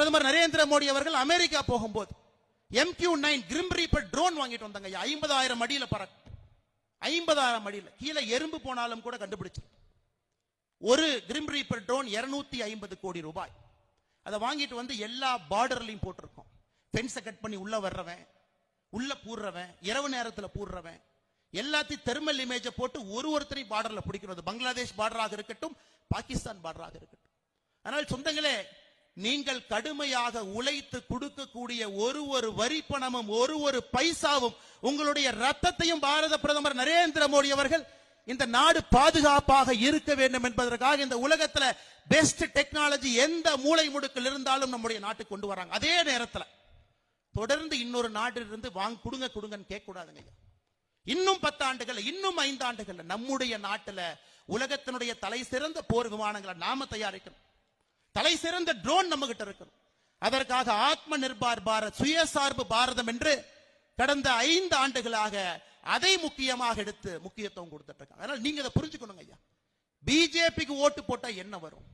பிரதமர் நரேந்திர மோடி அவர்கள் அமெரிக்கா போகும்போது MQ nine grim reaper drone வாங்கிட்டு வந்தாங்க ஐம்பதாயிரம் அடியில பறக்க ஐம்பதாயிரம் அடியில. கீழே எறும்பு போனாலும் கூட கண்டுபிடிச்சு ஒரு கிரிம் ரீப்பர் ட்ரோன் 250 ஐம்பது கோடி ரூபாய். அதை வாங்கிட்டு வந்து எல்லா பார்டர்லையும் போட்டிருக்கோம். ஃபென்ஸை கட் பண்ணி உள்ள வர்றவன் உள்ள பூடுறவன் இரவு நேரத்தில் பூடுறவன் எல்லாத்தையும் தெர்மல் இமேஜை போட்டு ஒரு ஒருத்தரையும் பார்டர்ல பிடிக்கிறது. பங்களாதேஷ் பார்டராக இருக்கட்டும் பாகிஸ்தான் பார்டராக இருக்கட்டும். ஆனால் சொந்தங்களே நீங்கள் கடுமையாக உழைத்து கொடுக்கக்கூடிய ஒரு ஒரு வரி பணமும் ஒரு ஒரு பைசாவும் உங்களுடைய ரத்தத்தையும் பாரத பிரதமர் நரேந்திர மோடி அவர்கள் இந்த நாடு பாதுகாப்பாக இருக்க வேண்டும் என்பதற்காக இந்த உலகத்துல பெஸ்ட் டெக்னாலஜி எந்த மூளை முடுக்கில் இருந்தாலும் நம்முடைய நாட்டுக்கு கொண்டு வராங்க. அதே நேரத்துல தொடர்ந்து இன்னொரு நாட்டிலிருந்து வாங்க கொடுங்க கொடுங்கன்னு கேட்க கூடாதுங்க இன்னும் பத்து ஆண்டுகள் இன்னும் ஐந்து ஆண்டுகள்ல நம்முடைய நாட்டுல உலகத்தினுடைய தலை சிறந்த போர் விமானங்களை நாம தயாரிக்கணும். தலை சிறந்த ட்ரோன் நம்ம கிட்ட இருக்கணும். அதற்காக ஆத்ம நிர்பார் பாரத் சுயசார்பு பாரதம் என்று கடந்த ஐந்து ஆண்டுகளாக அதை முக்கியமாக எடுத்து முக்கியத்துவம் கொடுத்துட்டு இருக்காங்க அதனால நீங்க இதை புரிஞ்சுக்கணுங்க ஐயா. பிஜேபிக்கு ஓட்டு போட்டா என்ன வரும்?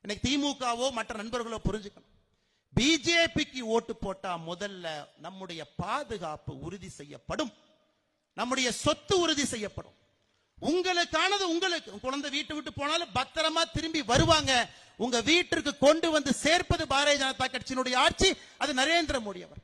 இன்னைக்கு திமுகவோ மற்ற நண்பர்களோ புரிஞ்சுக்கணும். பிஜேபிக்கு ஓட்டு போட்டா முதல்ல நம்முடைய பாதுகாப்பு உறுதி செய்யப்படும். நம்முடைய சொத்து உறுதி செய்யப்படும். உங்களுக்கானது உங்களுக்கு. குழந்தை வீட்டு விட்டு போனாலும் பத்திரமா திரும்பி வருவாங்க. உங்க வீட்டிற்கு கொண்டு வந்து சேர்ப்பது பாரதிய ஜனதா கட்சியினுடைய ஆட்சி அது நரேந்திர மோடி அவர்.